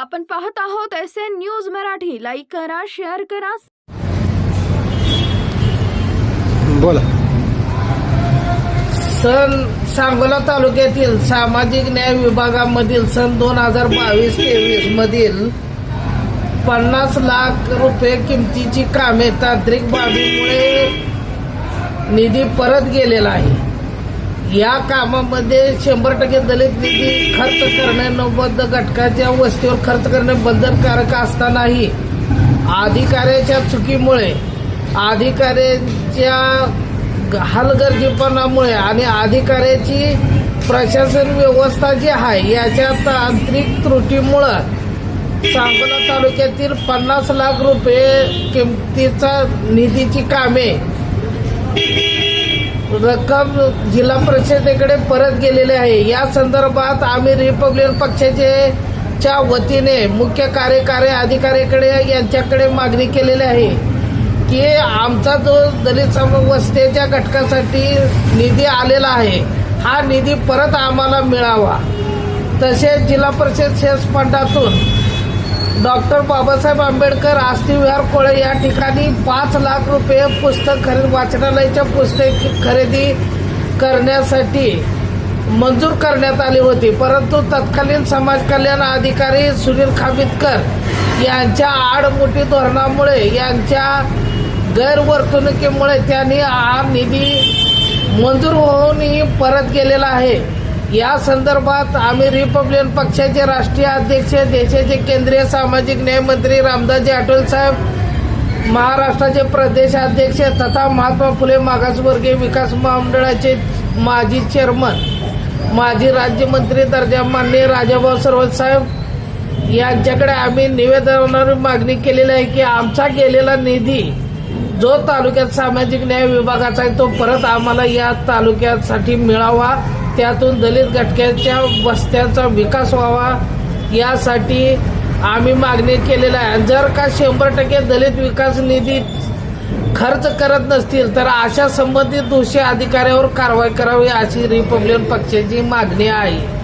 आपण पाहत आहोत S N news Marathi. Like करा शेअर करा. बोला. सन सांगोला तालुक्यातील सामाजिक न्याय विभागामधील सन दोन हजार बावीस तेवीस मधील पन्नास लाख रुपये किमतीची कामे तांत्रिक बाबीमुळे निधी परत गेलेला आहे. या कामामध्ये शंभर टक्के दलित निधी खर्च करणे नवबद्ध घटकाच्या वस्तीवर खर्च करणे बंधनकारक असतानाही अधिकाऱ्याच्या चुकीमुळे अधिकाऱ्याच्या हलगर्जीपणामुळे आणि अधिकाऱ्याची प्रशासन व्यवस्था जी आहे याच्या तांत्रिक त्रुटीमुळं सांगोला तालुक्यातील पन्नास लाख रुपये किमतीचा निधीची कामे रक्कम जिल्हा परिषदेकडे परत गेलेली आहे. या संदर्भात आम्ही रिपब्लिकन पक्षाचे च्या वतीने मुख्य कार्यकारी अधिकाऱ्याकडे यांच्याकडे मागणी केलेली आहे की आमचा जो दलित समवस्थेच्या घटकासाठी निधी आलेला आहे हा निधी परत आम्हाला मिळावा. तसेच जिल्हा परिषद सेस फंडातून डॉक्टर बाबासाहेब आंबेडकर आस्तीविहार कोळे या ठिकाणी पाच लाख रुपये पुस्तक खरेदी वाचनालयाच्या पुस्तक खरेदी करण्यासाठी मंजूर करण्यात आली होती. परंतु तत्कालीन समाज कल्याण अधिकारी सुनील खाबितकर यांच्या आडमुठी धोरणामुळे यांच्या गैरवर्तणुकीमुळे त्यांनी हा निधी मंजूर होऊनही परत गेलेला आहे. या संदर्भात आम्ही रिपब्लिकन पक्षाचे राष्ट्रीय अध्यक्ष देशाचे केंद्रीय सामाजिक न्याय मंत्री रामदासजी आठवले साहेब महाराष्ट्राचे प्रदेश अध्यक्ष तथा महात्मा फुले मागासवर्गीय विकास महामंडळाचे माजी चेअरमन माजी राज्यमंत्री दर्जा मान्य राजाभाऊ सरवत साहेब यांच्याकडे आम्ही निवेदनावर मागणी केलेली आहे की आमचा गेलेला निधी जो तालुक्यात सामाजिक न्याय विभागाचा आहे तो परत आम्हाला या तालुक्यासाठी मिळावा. त्यातून दलित घटक्याच्या वस्त्यांचा विकास व्हावा यासाठी आम्ही मागणी केलेला आहे. जर का शंभर टक्के दलित विकास निधी खर्च करत नसतील तर अशा संबंधित दोषी अधिकाऱ्यावर कारवाई करावी अशी रिपब्लिकन पक्षाची मागणी आहे.